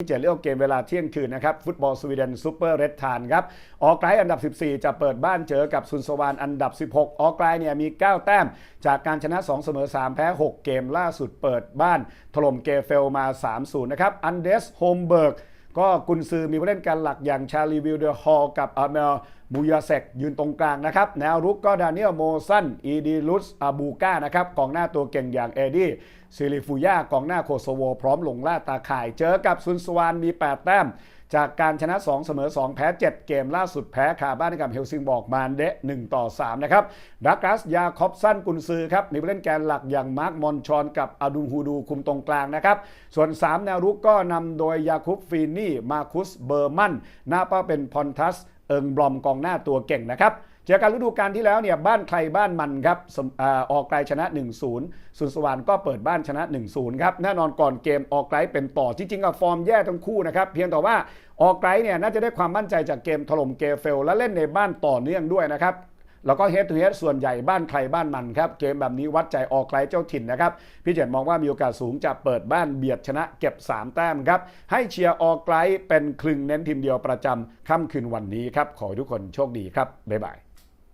ที่จะเลือกเกมเวลาเที่ยงคืนนะครับ ฟุตบอลสวีเดนซูเปอร์เรดทานครับ ออกไกลอันดับ 14 จะเปิดบ้านเจอกับซุนสวานอันดับ 16 ออกไกลเนี่ยมี 9 แต้ม จากการชนะ 2 เสมอ 3 แพ้ 6 เกมล่าสุดเปิดบ้าน ถล่มเกเฟลมา 3-0 นะครับ อันเดสโฮมเบิร์ก ก็กุนซือมีผู้เล่นการหลักอย่างชาลีวิลเดอร์ฮอลกับอาเมลบูยาเซกยืนตรงกลางนะครับ แนวรุกก็ดานิเอลโมซันอีดีลุสอาบูก้านะครับกองหน้าตัวเก่งอย่างเอดี้ซิลิฟูย่ากองหน้าโคโซโว พร้อมลงล่าตาข่าย เจอกับซุนสวานมี 8 แต้ม จากการชนะ 2 เสมอ 2 แพ้ 7 เกมล่าสุดแพ้คาบ้านกับเฮลซิงบอกมานเดะ1ต่อ 3 นะครับดักกัสยาคอบสันกุนซือครับมีผู้เล่นแกนหลักอย่างมาร์คมอนชอนกับอดุลฮูดูคุมตรงกลางนะครับ ส่วน 3 แนวรุกก็นำโดยยาคุบฟีนี่มาคุสเบอร์มันหน้าเป้าเป็นพอนทัส เอิงบลอมกองหน้าตัวเก่งนะครับเจอการฤดูกาลที่แล้วเนี่ยบ้านใครบ้านมันครับอออกไกลชนะ 1-0สุนสวรรค์ก็เปิดบ้านชนะ 1-0ครับแน่นอนก่อนเกมออกไกลเป็นต่อจริงๆกับฟอร์มแย่ทั้งคู่นะครับเพียงแต่ว่าออกไกลเนี่ยน่าจะได้ความมั่นใจจากเกมถล่มเกเฟลและเล่นในบ้านต่อเนื่องด้วยนะครับ แล้วก็เฮดทูเฮดส่วนใหญ่บ้านใครบ้านมันครับ เกมแบบนี้วัดใจออกไกลเจ้าถิ่นนะครับ พี่เจตมองว่ามีโอกาสสูงจะเปิดบ้านเบียดชนะเก็บ 3 แต้มครับ ให้เชียร์ออกไกลเป็นคลึงเน้นทีมเดียวประจำค่ำคืนวันนี้ครับ ขอให้ทุกคนโชคดีครับบ๊ายบาย